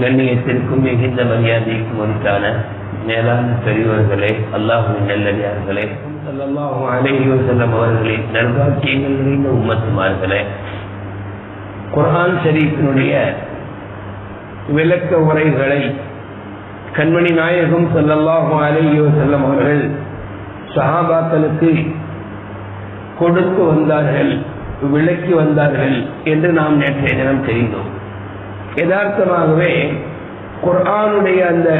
கண்ணியத்திற்கும் மிகுந்த மரியாதைக்கும் உரித்தான மேலான பெரியவர்களே அல்லாஹுவின் நல்லடியார்களே ஸல்லல்லாஹு அலைஹி வஸல்லம் அவர்களின் நல்வாக்கியங்கள் நிறைந்த உம்மத்துமார்களே. குர்ஆன் ஷரீஃபினுடைய விளக்க உரைகளை கண்மணி நாயகம் ஸல்லல்லாஹு அலைஹி செல்லம் அவர்கள் சஹாபாக்களுக்கு கொடுத்து வந்தார்கள். விளக்கி வந்தார்கள் என்று நாம் நேற்றைய தினம் தெரிந்தோம். யதார்த்தமாகவே குர்ஆனுடைய அந்த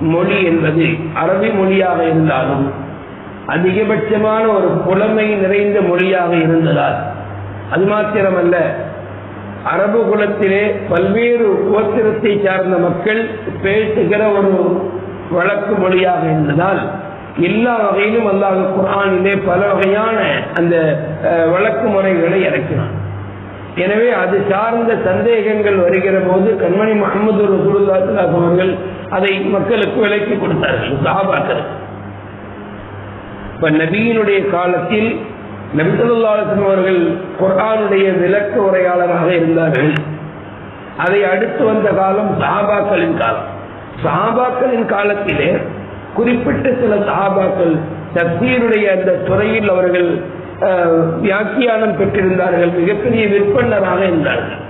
மொழி என்பது அரபி மொழியாக இருந்தாலும் அதிகபட்சமான ஒரு புலமை நிறைந்த மொழியாக இருந்ததால் அது மாத்திரமல்ல அரபு குலத்திலே பல்வேறு கோத்திரத்தை சார்ந்த மக்கள் பேசுகிற ஒரு வழக்கு மொழியாக இருந்ததால் எல்லா வகையிலும் அல்லாஹ் குரானிலே பல வகையான அந்த வழக்கு முறைகளை இறக்கினான். எனவே அது சார்ந்த சந்தேகங்கள் வருகிற போது கண்மணி முகமது ரசூலுல்லாஹி அவர்கள் அதை மக்களுக்கு விலைக்கு கொடுத்தார்கள் சஹாபாக்கள். இப்ப நபியினுடைய காலத்தில் நபிசல்லாசன் அவர்கள் குரானுடைய விளக்க உரையாளராக இருந்தார்கள். அதை அடுத்து வந்த காலம் சாபாக்களின் காலம். சாபாக்களின் காலத்திலே குறிப்பிட்ட சில சகாபாக்கள் தப்சீருடைய அந்த துறையில் அவர்கள் வியாக்கியானம் பெற்றிருந்தார்கள் மிகப்பெரிய விற்பனராக இருந்தார்கள்.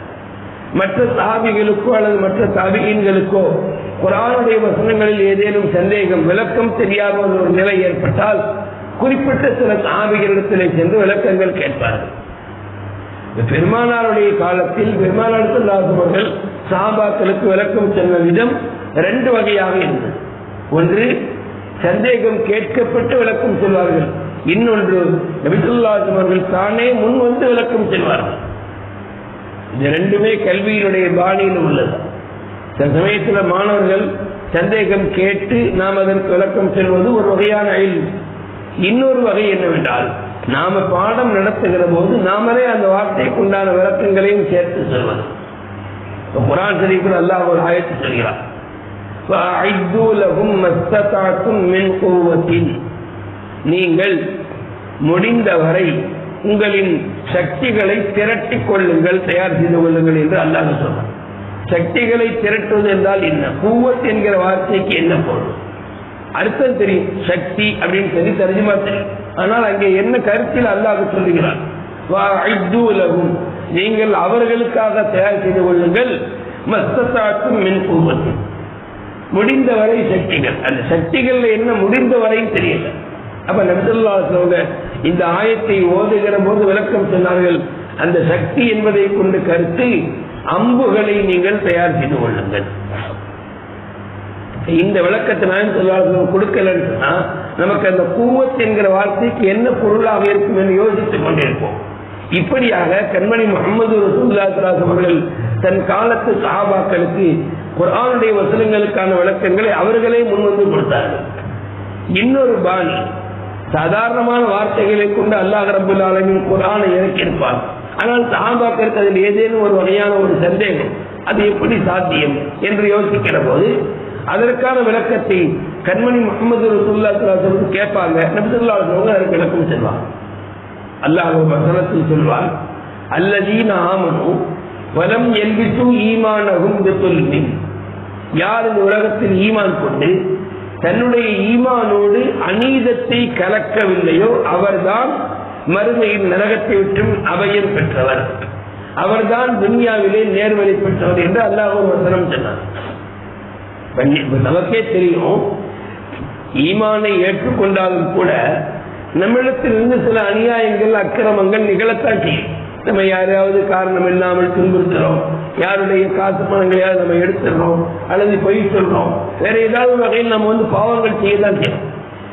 மற்ற சாபிகளுக்கோ அல்லது மற்ற சாபிகளுக்கோ குரானுடைய வசனங்களில் ஏதேனும் சந்தேகம் விளக்கம் தெரியாத ஒரு நிலை ஏற்பட்டால் குறிப்பிட்ட சில சாபிகளிடத்திலே சென்று விளக்கங்கள் கேட்பார்கள். பெருமானாருடைய காலத்தில் பெருமானார் சாபாக்களுக்கு விளக்கம் செல்லும் விதம் ரெண்டு வகையாக இருந்தது. ஒன்று சந்தேகம் கேட்கப்பட்டு விளக்கம் சொல்வார்கள். இன்னொன்று நபிசுல்லாசம் அவர்கள் தானே முன் வந்து விளக்கம் செல்வார்கள். இது ரெண்டுமே கல்வியினுடைய பாணியில் உள்ளது. சில சமயத்துல மாணவர்கள் சந்தேகம் கேட்டு நாம் அதற்கு விளக்கம் செல்வது ஒரு வகையான அயல் இன்னொரு வகை என்னவென்றால் நாம பாடம் நடத்துகிற போது நாமளே அந்த வார்த்தைக்கு உண்டான விளக்கங்களையும் சேர்த்து செல்வது. குரான் சரீஃபில் அல்லாஹ் ஒரு ஆயத்து செல்கிறார் நீங்கள் முடிந்தவரை உங்களின் சக்திகளை திரட்டிக் கொள்ளுங்கள் தயார் செய்து கொள்ளுங்கள் என்று அல்லாஹ் சொன்னார் சக்திகளை திரட்டுவது என்றால் என்ன? கூவத் என்கிற வார்த்தைக்கு என்ன பொருள்? அர்த்தம் தெரியும். சக்தி அப்படின்னு சொல்லி தெரிஞ்சுமா தெரியும் ஆனால் அங்கே என்ன கருத்தில் அல்லாஹ் சொல்லுகிறார் நீங்கள் அவர்களுக்காக தயார் செய்து கொள்ளுங்கள். மஸ்தத்தாக்கும் மின் கூவத்து முடிந்தவரை சக்திகள். அந்த சக்திகள் என்ன முடிந்தவரையும் தெரியல. அப்ப நபிசுல்லா சொல்ல இந்த ஆயத்தை ஓதுகிற போது விளக்கம் சொன்னார்கள். அந்த சக்தி என்பதை கொண்டு கருத்து அம்புகளை நீங்கள் தயார் செய்து கொள்ளுங்கள். இந்த விளக்கத்தை நான் சொல்லாத கொடுக்கலன்னு சொன்னா நமக்கு அந்த கூவத் என்கிற வார்த்தைக்கு என்ன பொருளாக இருக்கும் என்று யோசித்துக் கொண்டிருப்போம். இப்படியாக கண்மணி முகமது ரசூல்லாஸ் அவர்கள் தன் காலத்து சஹாபாக்களுக்கு குரானுடைய வசனங்களுக்கான விளக்கங்களை அவர்களே முன்வந்து கொடுத்தார்கள். இன்னொரு பாணி சாதாரணமான வார்த்தைகளை கொண்டு அல்லாஹ் ரபுல் ஆலமின் குர்ஆனை இறக்கியிருப்பார் ஆனால் சஹாபாக்களுக்கு அதில் ஏதேனும் ஒரு வகையான ஒரு சந்தேகம் அது எப்படி சாத்தியம் என்று யோசிக்கிற போது அதற்கான விளக்கத்தை கண்மணி முகமது ரசூல்லா கேட்பாங்க. நபிசுல்லா அதற்கு விளக்கம் செல்வாங்க அல்லாஹ் வசனத்தில் சொல்வார் அல்லதீன ஆமனும் வலம் எல்பிசு ஈமானகும் பிதுல்மி யார் இந்த உலகத்தில் ஈமான் கொண்டு தன்னுடைய ஈமானோடு அநீதத்தை கலக்கவில்லையோ அவர்தான் மறுமையில் நரகத்தை விட்டும் அபயம் பெற்றவர். அவர்தான் துன்யாவிலே நேர்வழி பெற்றவர் என்று அல்லாஹ் வசனம் சொன்னார் நமக்கே தெரியும் ஈமானை ஏற்றுக்கொண்டாலும் கூட நம்மிடத்திலிருந்து சில அநியாயங்கள் அக்கிரமங்கள் நிகழத்தாட்டி நம்ம யாரையாவது காரணம் இல்லாமல் துன்புறுத்துறோம். யாருடைய காசு பணங்களையாவது நம்ம எடுத்துடுறோம் அல்லது பொய் சொல்றோம். வேற ஏதாவது வகையில் நம்ம வந்து பாவங்கள் செய்யதான் செய்யணும்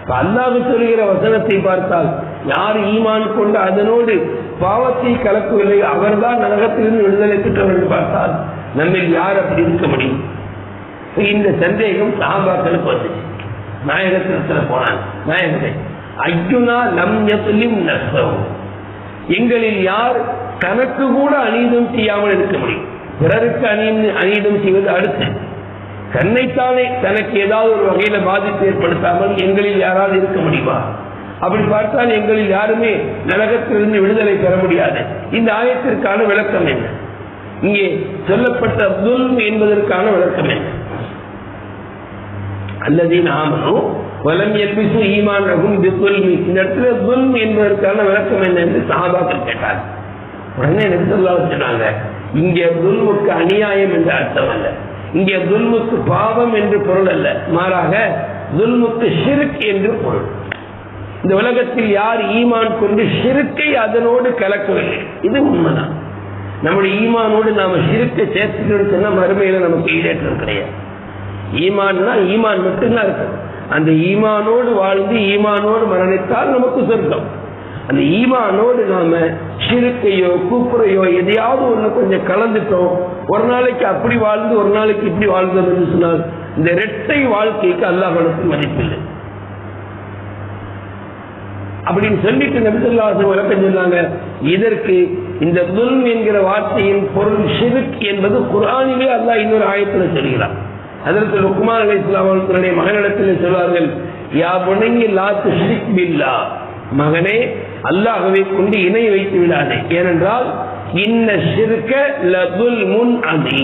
இப்ப அல்லாஹ் சொல்கிற வசனத்தை பார்த்தால் யார் ஈமான் கொண்டு அதனோடு பாவத்தை கலக்கவில்லை அவர்தான் நரகத்திலிருந்து விடுதலை பெற்றவர் என்று பார்த்தால் நம்மில் யார் அப்படி இருக்க முடியும்? இந்த சந்தேகம் சாபாக்களுக்கு வந்துச்சு. நாயகத்தில் போனான். நாயகத்தை ஐயுனா லம் யஸ்லிம் நஃப்ஸஹு எங்களில் யார் தனக்கு கூட அநீதம் செய்யாமல் இருக்க முடியும்? பிறருக்கு அநீ அணியிடம் செய்வது அடுத்து. தன்னைத்தானே தனக்கு ஏதாவது ஒரு வகையில பாதிப்பு ஏற்படுத்தாமல் எங்களில் யாராவது இருக்க முடியுமா? அப்படி பார்த்தால் எங்களில் யாருமே நரகத்திலிருந்து விடுதலை பெற முடியாது. இந்த ஆயத்திற்கான விளக்கம் என்ன? இங்கே சொல்லப்பட்ட துல்ம் என்பதற்கான விளக்கம் என்ன? அல்லது நாமனும் வலம் எல்பிசு ஈமான் ரகும் துல்மி இந்த இடத்துல துல்ம் என்பதற்கான விளக்கம் என்ன என்று சாபாக்கள் கேட்டார் உடனே நெருசல்லா சொன்னாங்க இங்கே துல்முக்கு அநியாயம் என்று அர்த்தம் அல்ல. இங்கே துல்முக்கு பாவம் என்று பொருள் அல்ல. மாறாக துல்முக்கு ஷிருக் என்று பொருள். இந்த உலகத்தில் யார் ஈமான் கொண்டு ஷிருக்கை அதனோடு கலக்கவில்லை இது உண்மைதான். நம்முடைய ஈமானோடு நாம ஷிருக்கை சேர்த்துக்கிட்டு சொன்னா மறுமையில நமக்கு ஈடேற்றம் கிடையாது. ஈமான்னா ஈமான் மட்டும்தான் இருக்கும். அந்த ஈமானோடு வாழ்ந்து ஈமானோடு மரணித்தால் நமக்கு சொர்க்கம். அந்த ஈமானோடு நாம சிறுக்கையோ கூப்புறையோ எதையாவது ஒண்ணு கொஞ்சம் கலந்துட்டோம். ஒரு நாளைக்கு அப்படி வாழ்ந்து ஒரு நாளைக்கு இப்படி வாழ்ந்தோம் என்று சொன்னால் இந்த இரட்டை வாழ்க்கைக்கு அல்லாஹனுக்கு மதிப்பில்லை. அப்படின்னு சொல்லிட்டு நபிசுல்லாசம் விளக்கம் சொன்னாங்க? இதற்கு இந்த துல்ம் என்கிற வார்த்தையின் பொருள் ஷிருக் என்பது குரானிலே அல்லாஹ் இன்னொரு ஆயத்தில் சொல்கிறார் அதற்கு லுக்மான் அலி இஸ்லாம் மகனிடத்தில் சொல்வார்கள் யா புனங்கி லாத்து ஷிரிக் பில்லா. மகனே அல்லாஹவை கொண்டு இணை வைத்து விடாதே. ஏனென்றால் இன்ன சிறுக்க லபுல் முன் அணி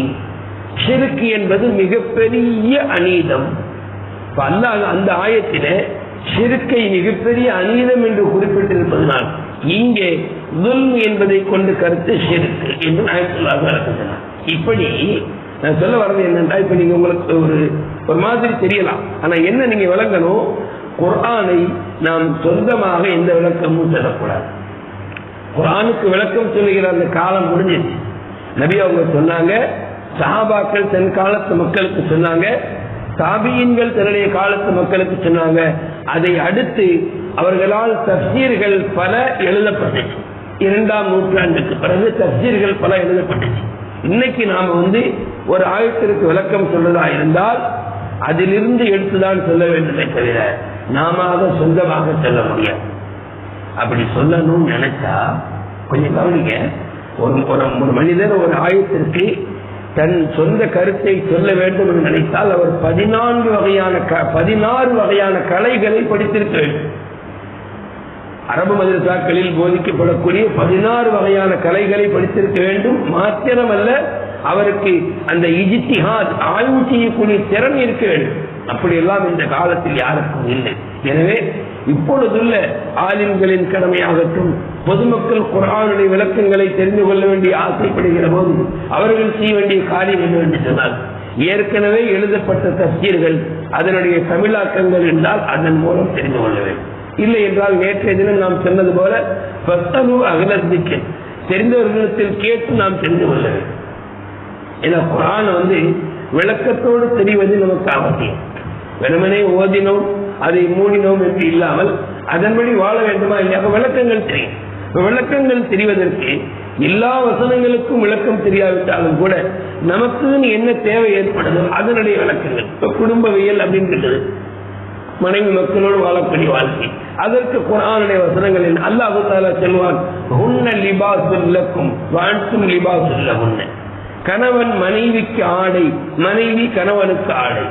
சிறுக்கு என்பது மிகப்பெரிய அநீதம். இப்ப அல்லாஹ் அந்த ஆயத்திலே சிறுக்கை மிகப்பெரிய அநீதம் என்று குறிப்பிட்டிருப்பதனால் இங்கே துல்ம் என்பதை கொண்டு கருத்து சிறுக்கு என்று நாயத்துள்ளாக இருக்கின்றன இப்படி நான் சொல்ல வர்றது என்னென்றா இப்ப நீங்க உங்களுக்கு ஒரு ஒரு மாதிரி தெரியலாம். ஆனா என்ன நீங்க விளங்கணும்? குரானை நாம் சொந்தமாக எந்த விளக்கமும் சொல்லக்கூடாது. குரானுக்கு விளக்கம் சொல்லுகிற அந்த காலம் முடிஞ்சிச்சு. நபி அவங்க சொன்னாங்க சஹாபாக்கள் தன் காலத்து மக்களுக்கு சொன்னாங்க தாபியின்கள் தன்னுடைய காலத்து மக்களுக்கு சொன்னாங்க. அதை அடுத்து அவர்களால் தப்சீர்கள் பல எழுதப்பட்டுச்சு. இரண்டாம் நூற்றாண்டுக்கு பிறகு தப்சீர்கள் பல எழுதப்பட்டுச்சு. இன்னைக்கு நாம வந்து ஒரு ஆயத்திற்கு விளக்கம் சொல்றதா இருந்தால் அதிலிருந்து எடுத்துதான் சொல்ல வேண்டுமே தவிர நாம சொந்தமாக சொல்ல முடியாது. அப்படி சொல்லணும்னு நினைச்சா கொஞ்சம் கவனிங்க. ஒரு ஒரு- மனிதர் ஒரு ஆயத்திற்கு தன் சொந்த கருத்தை சொல்ல வேண்டும் என்று நினைத்தால் அவர் பதினான்கு வகையான க- பதினாறு வகையான கலைகளை படித்திருக்க வேண்டும். அரபு மதரசாக்களில் போதிக்கப்படக்கூடிய பதினாறு வகையான கலைகளை படித்திருக்க வேண்டும். மாத்திரமல்ல அவருக்கு அந்த இஜித்திஹாத் ஆய்வு செய்யக்கூடிய திறன் இருக்க வேண்டும். அப்படியெல்லாம் இந்த காலத்தில் யாருக்கும் இல்லை. எனவே இப்பொழுதுள்ள ஆலிம்களின் கடமையாகட்டும் பொதுமக்கள் குரானுடைய விளக்கங்களை தெரிந்து கொள்ள வேண்டிய ஆசைப்படுகிற போது அவர்கள் செய்ய வேண்டிய காரியம் என்னவென்று சொன்னால் ஏற்கனவே எழுதப்பட்ட தப்சீர்கள் அதனுடைய தமிழாக்கங்கள் என்றால் அதன் மூலம் தெரிந்து கொள்ள வேண்டும். இல்லை என்றால் நேற்றைய தினம் நாம் சொன்னது போல பத்தனு அகலத்திற்கு தெரிந்தவர்களிடத்தில் கேட்டு நாம் தெரிந்து கொள்ள வேண்டும். ஏன்னா குரான் வந்து விளக்கத்தோடு தெரிவது நமக்கு அவசியம். வெறுமனே ஓதினோம் அதை மூடினோம் என்று இல்லாமல் அதன்படி வாழ வேண்டுமா இல்லையா? விளக்கங்கள் தெரியும். விளக்கங்கள் தெரிவதற்கு எல்லா வசனங்களுக்கும் விளக்கம் தெரியாவிட்டாலும் கூட நமக்குன்னு என்ன தேவை ஏற்படுதோ அதனுடைய விளக்கங்கள். இப்ப குடும்பவியல் அப்படின்னு மனைவி மக்களோடு வாழக்கூடிய வாழ்க்கை. அதற்கு குரானுடைய வசனங்களில் அல்லாஹு தாலா செல்வான் உன்ன லிபாசுல்லக்கும் வாழ்த்தும் லிபாசுல்ல உன்ன கணவன் மனைவிக்கு ஆடை மனைவி கணவனுக்கு ஆடை.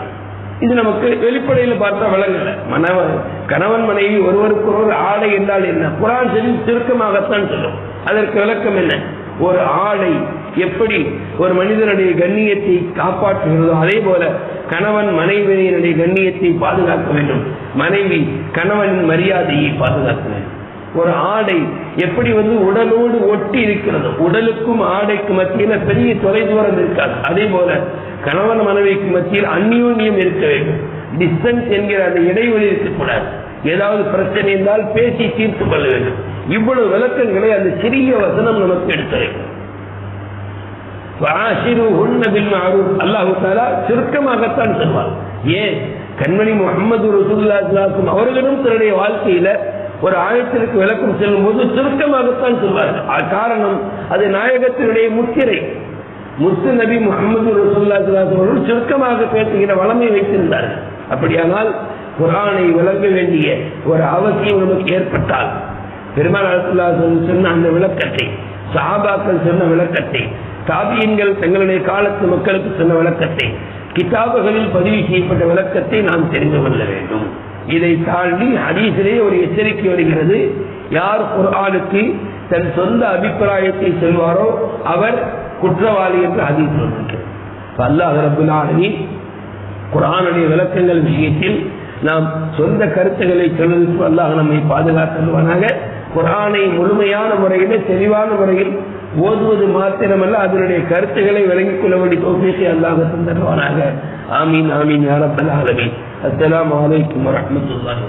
இது நமக்கு வெளிப்படையில பார்த்தா விளங்கல. மனவன் கணவன் மனைவி ஒருவருக்கு ஒரு ஆடை என்றால் என்ன? குரான் சரி சுருக்கமாகத்தான் சொல்லும். அதற்கு விளக்கம் என்ன? ஒரு ஆடை எப்படி ஒரு மனிதனுடைய கண்ணியத்தை காப்பாற்றுகிறதோ அதே போல கணவன் மனைவியினுடைய கண்ணியத்தை பாதுகாக்க வேண்டும். மனைவி கணவனின் மரியாதையை பாதுகாக்க வேண்டும். ஒரு ஆடை எப்படி வந்து உடலோடு ஒட்டி இருக்கிறது உடலுக்கும் ஆடைக்கு மத்தியில பெரிய தொலைதூரம் இருக்காது. அதே போல கணவன் மனைவிக்கு மத்தியில் அந்யோன்யம் இருக்க வேண்டும். டிஸ்டன்ஸ் என்கிற அந்த இடைவெளி இருக்கக்கூடாது. ஏதாவது பிரச்சனை இருந்தால் பேசி தீர்த்து கொள்ள வேண்டும். இவ்வளவு விளக்கங்களை அந்த சிறிய வசனம் நமக்கு எடுத்து வைக்கும் அல்லாஹு தாலா சுருக்கமாகத்தான் சொல்வார். ஏன்? கண்மணி முகமது ரசூல்லாக்கும் அவர்களும் தன்னுடைய வாழ்க்கையில ஒரு ஆயத்திற்கு விளக்கம் செல்லும் போது சுருக்கமாகத்தான் சொல்வார்கள். காரணம் அது நாயகத்தினுடைய முத்திரை. முத்து நபி முகமது ரசூல்லா சுருக்கமாக பேசுகிற வளமை வைத்திருந்தார்கள். அப்படியானால் குரானை விளங்க வேண்டிய ஒரு அவசியம் நமக்கு ஏற்பட்டால் பெருமாள் அலசுல்லா சொன்ன அந்த விளக்கத்தை சஹாபாக்கள் சொன்ன விளக்கத்தை தாபியன்கள் தங்களுடைய காலத்து மக்களுக்கு சொன்ன விளக்கத்தை கிதாபுகளில் பதிவு செய்யப்பட்ட விளக்கத்தை நாம் தெரிந்து கொள்ள வேண்டும். இதை தாண்டி ஹதீஸிலே ஒரு எச்சரிக்கை வருகிறது. யார் குரானுக்கு தன் சொந்த அபிப்பிராயத்தை சொல்வாரோ அவர் குற்றவாளி என்று ஹதீஸ் வந்திருக்கிறது அல்லாஹ் குரானுடைய விளக்கங்கள் விஷயத்தில் நாம் சொந்த கருத்துக்களை சொல்வதற்கு அல்லாஹ் நம்மை பாதுகாத்துவானாக குரானை முழுமையான முறையில் தெளிவான முறையில் ஓதுவது மாத்திரமல்ல அதனுடைய கருத்துக்களை விளங்கிக் கொள்ள வேண்டிய தோப்பியத்தை அல்லாஹ் தந்தருவானாக ஆமீன் ஆமீன் யாரப்பல் ஆலமீன். அஸ்ஸலாமு அலைக்கும் வரஹ்மத்துல்லாஹி